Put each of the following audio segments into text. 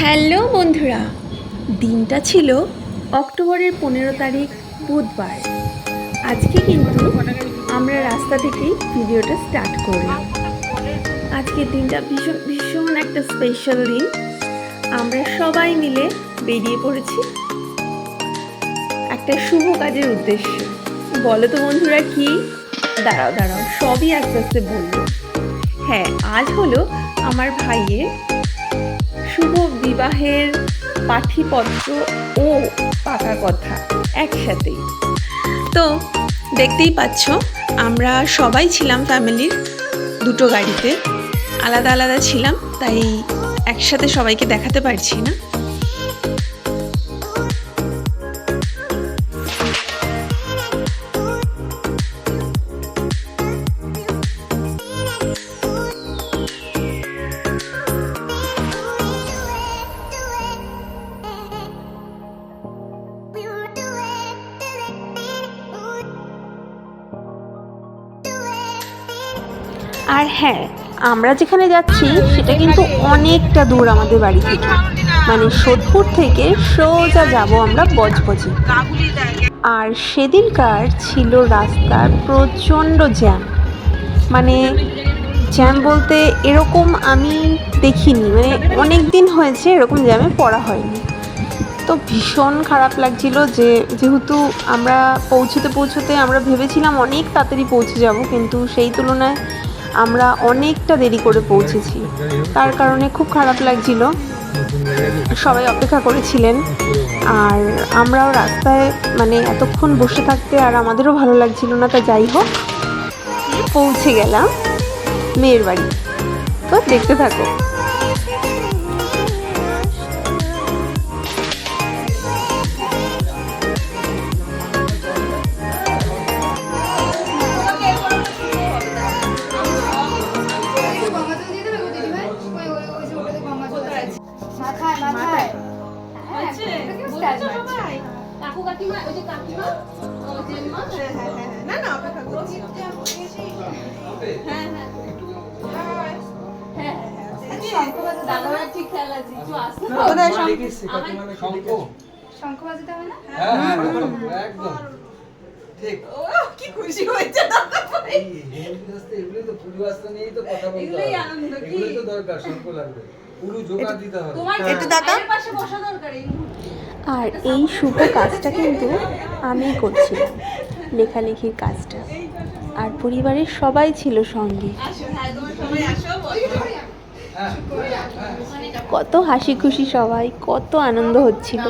Hello বন্ধুরা, দিনটা ছিল অক্টোবরের পনেরো তারিখ, বুধবার। আজকে কিন্তু আমরা রাস্তা থেকেই ভিডিওটা স্টার্ট করি আজকের দিনটা ভীষণ ভীষণ একটা স্পেশাল দিন। আমরা সবাই মিলে বেরিয়ে পড়েছি একটা শুভ কাজের উদ্দেশ্যে। বলো তো বন্ধুরা কি? দাঁড়াও দাঁড়াও, সবই আস্তে আস্তে বলব। হ্যাঁ আজ হলো আমার ভাইয়ের শুভ বিবাহের পাঠিপত্র ও পাকা কথা একসাথেই তো দেখতেই পাচ্ছ, আমরা সবাই ছিলাম ফ্যামিলির দুটো গাড়িতে। আলাদা আলাদা ছিলাম, তাই একসাথে সবাইকে দেখাতে পারছি না। আর হ্যাঁ আমরা যেখানে যাচ্ছি, সেটা কিন্তু অনেকটা দূর আমাদের বাড়ি থেকে। মানে সোদপুর থেকে সোজা যাব আমরা বজবজে। আর সেদিনকার ছিল রাস্তার প্রচণ্ড জ্যাম। মানে জ্যাম বলতে এরকম আমি দেখিনি। মানে অনেক দিন হয়েছে এরকম জ্যামে পড়া হয়নি। তো ভীষণ খারাপ লাগছিল যে, যেহেতু আমরা পৌঁছতে পৌঁছতে আমরা ভেবেছিলাম অনেক তাড়াতাড়ি পৌঁছে যাব, কিন্তু সেই তুলনায় আমরা অনেকটা দেরি করে পৌঁছেছি। তার কারণে খুব খারাপ লাগছিল। সবাই অপেক্ষা করেছিলেন। আর আমরাও রাস্তায় মানে এতক্ষণ বসে থাকতে আর আমাদেরও ভালো লাগছিল না, তা যাই হোক। পৌঁছে গেলাম। মেয়ের বাড়ি। তো দেখতে থাকো। সবাই? কাকু কাকিমা ওই যে কাকিমা ও জেম্মা না না অপেক্ষা করছি হ্যাঁ হ্যাঁ হ্যাঁ আচ্ছা, শঙ্খ বাজাতে হবে দাদারা না? ঠিক খেয়াল আছে একটু আসতে বোধহয় শঙ্খ- শঙ্খ শঙ্খ বাজাতে হবে না? হ্যাঁ হ্যাঁ একদম ঠিক ও কি খুশি হয়েছে দাদা ভাই এই হেলদি আসতে এগুলোই তো পুরো আসতে নিয়েই তো কথা বলতে এগুলোই আনন্দ, কি? এগুলোই তো দরকার শঙ্খ লাগবে মুহূর্তে। আর এই শুভ কাজটা কিন্তু আমি করছিলাম লেখালেখির কাজটা। আর পরিবারের সবাই ছিল সঙ্গে। হ্যাঁ হ্যাঁ কত হাসি খুশি সবাই কত আনন্দ হচ্ছিল।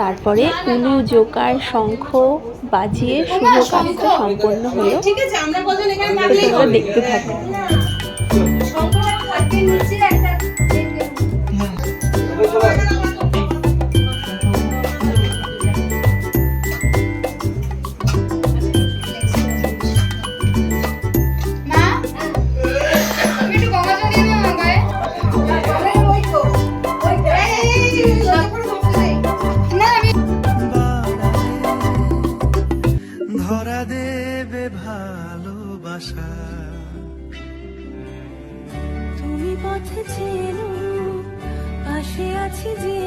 তারপরে উলু জোকার শঙ্খ বাজিয়ে শুভ কাজটা সম্পন্ন হলো। ঠিক আছে আমরা কজন এখানে তোমরা দেখতে থাকো। ধরা দেবে ভালোবাসা। তুমি পথে চেনো পাশে আছি জেনো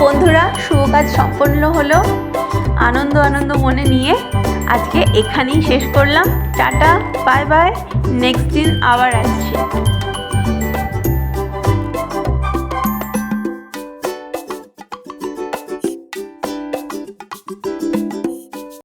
বন্ধুরা, শুভ কাজ সম্পন্ন হলো। আনন্দ আনন্দ মনে নিয়ে আজকে এখানেই শেষ করলাম। Tata, bye bye. নেক্সট দিন আবার আসছি।